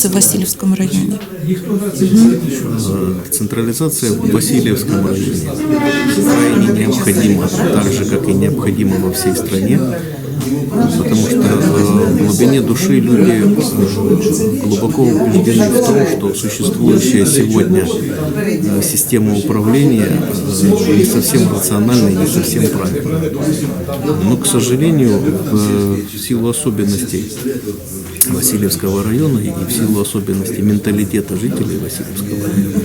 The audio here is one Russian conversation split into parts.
децентрализации в Васильевском районе? Э, Централизация в Васильевском районе крайне необходима, так же, как и необходима во всей стране, потому что э, в глубине души люди глубоко убеждены в том, что существующая сегодня э, система управления э, не совсем рациональна и не совсем правильна. Но, к сожалению, в силу особенностей Васильевского района и в силу особенностей менталитета жителей Васильевского района,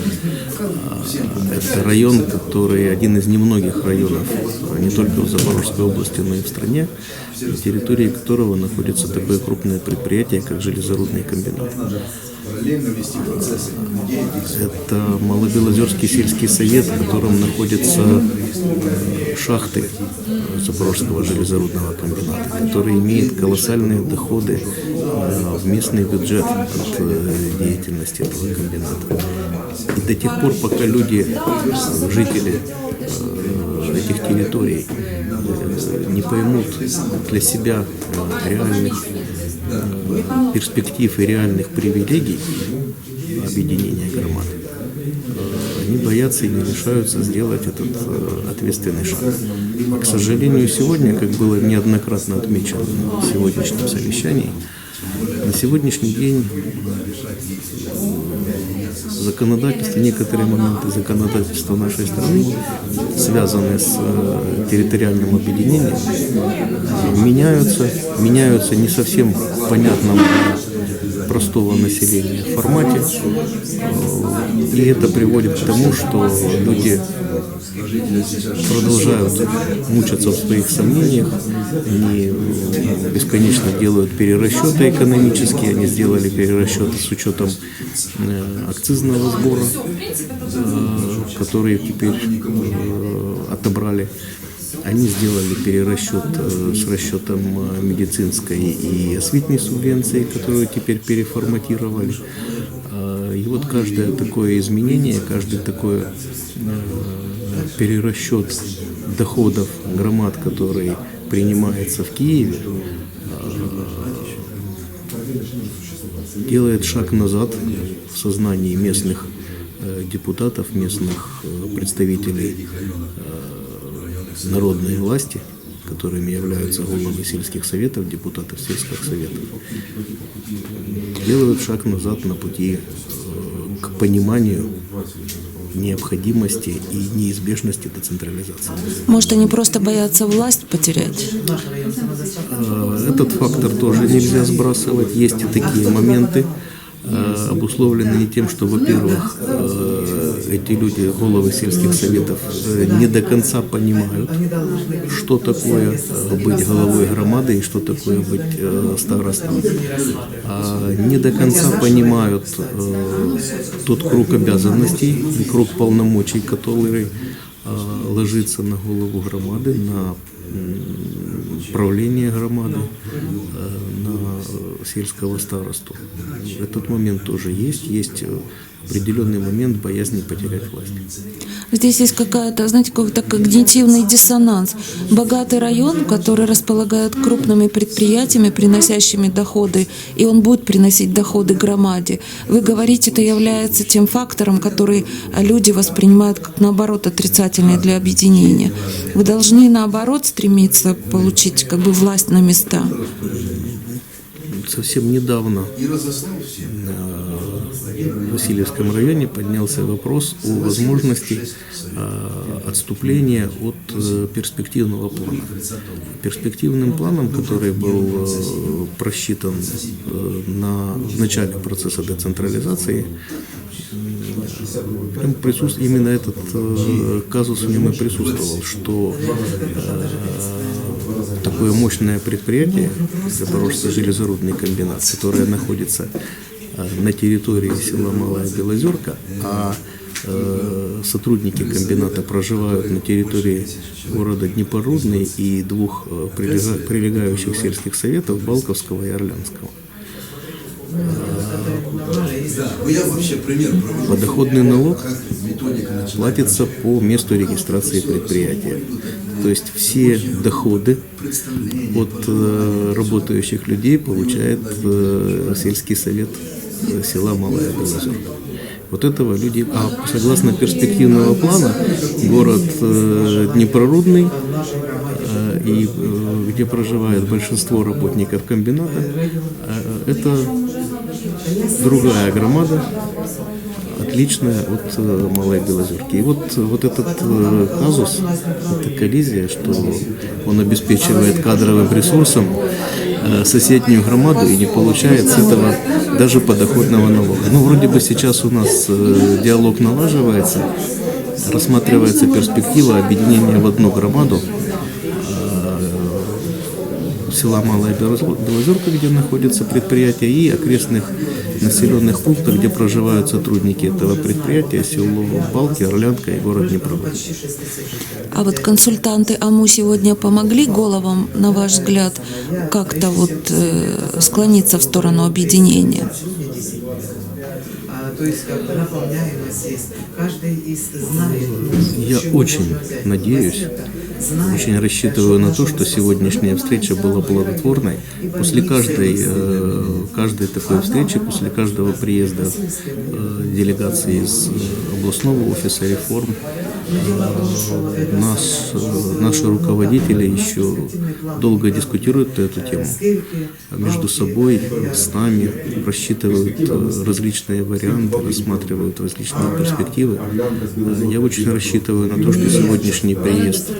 это район, который один из немногих районов а, не только в Запорожской области, но и в стране, на территории которого находится такое крупное предприятие, как железорудный комбинат. Это Малобелозерский сельский совет, в котором находятся э, шахты Запорожского железорудного комбината, который имеет колоссальные доходы э, в местный бюджет от э, деятельности этого комбината. И до тех пор, пока люди, жители этих территорий не поймут для себя реальных перспектив и реальных привилегий объединения громад, они боятся и не решаются сделать этот э, ответственный шаг. К сожалению, сегодня, как было неоднократно отмечено на сегодняшнем совещании, на сегодняшний день законодательство, некоторые моменты законодательства нашей страны, связанные с э, территориальным объединением, меняются, меняются не совсем для простого населения формате. Э, И это приводит к тому, что люди продолжают мучиться в своих сомнениях, они э, бесконечно делают перерасчеты экономические, они сделали перерасчеты с учетом э, акцизного сбора, э, который теперь отобрали. Они сделали перерасчет с расчетом медицинской и осветной субвенции, которую теперь переформатировали. И вот каждое такое изменение, каждое такое перерасчет доходов громад, который принимается в Киеве, делает шаг назад в сознании местных э, депутатов, местных э, представителей э, народной власти, которыми являются головы сельских советов, депутатов сельских советов, делают шаг назад на пути к пониманию необходимости и неизбежности децентрализации. Может, они просто боятся власть потерять? Э, этот фактор тоже нельзя сбрасывать. Есть и такие моменты, э, обусловлены не тем, что, во-первых, э, эти люди, головы сельских советов, не до конца понимают, что такое быть головой громады и что такое быть старостом. А не до конца понимают тот круг обязанностей и круг полномочий, который ложится на голову громады, на правление громады, на сельского старосту. Этот момент тоже есть. Есть определенный момент боязни потерять власть. Здесь есть какая-то, знаете, какой-то когнитивный диссонанс. Богатый район, который располагает крупными предприятиями, приносящими доходы, и он будет приносить доходы громаде. Вы говорите, это является тем фактором, который люди воспринимают как, наоборот, отрицательный для объединения. Вы должны, наоборот, стремиться получить как бы власть на места. Совсем недавно в Васильевском районе поднялся вопрос о возможности э, отступления от э, перспективного плана. Перспективным планом, который был э, просчитан на в начале процесса децентрализации, присутств... именно этот казус в нем и присутствовал, что такое мощное предприятие, Запорожский железорудный комбинат, которое находится на территории села Малая Белозерка, а э, сотрудники комбината проживают на территории города Днепорудный и двух э, прилегающих сельских советов Балковского и Орлянского. Подоходный налог платится по месту регистрации предприятия. То есть все доходы от э, работающих людей получает э, сельский совет э, села Малая Белозерка. Вот этого люди, а согласно перспективного плана, город э, э, и э, где проживает большинство работников комбината, э, это другая громада, отличная от э, Малой Белозерки. И вот, вот этот э, казус, эта коллизия, что он обеспечивает кадровым ресурсом э, соседнюю громаду и не получает с этого даже подоходного налога. Ну, вроде бы сейчас у нас диалог налаживается, рассматривается перспектива объединения в одну громаду села Малая Белозер- Белозерка, где находится предприятие, и окрестных населенных пунктов, где проживают сотрудники этого предприятия, село Балки, Орлянка и город Днепровод. А вот консультанты АМУ сегодня помогли головам, на ваш взгляд, как-то вот э, склониться в сторону объединения? А, То есть как бы наполняемость есть. Каждый из знает. Я чего очень надеюсь, Знает, очень рассчитываю на то, что сегодняшняя встреча была плодотворной. После каждой, э, каждой такой встречи, после каждого приезда э, делегации из э, областного офиса реформ, нас, э, наши руководители еще долго дискутируют эту тему между собой, с нами, рассчитывают э, различные варианты, рассматривают различные перспективы. Э, Я очень рассчитываю на то, что сегодняшний приезд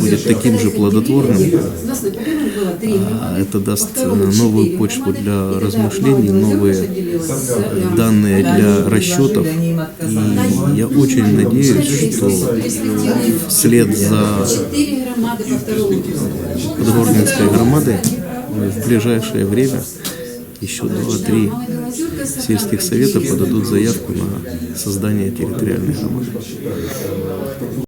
будет таким же плодотворным. А Это даст новую почву для размышлений, новые данные для расчетов. И я очень надеюсь, что вслед за Подгорнинской громадой в ближайшее время еще два-три сельских совета подадут заявку на создание территориальной громады.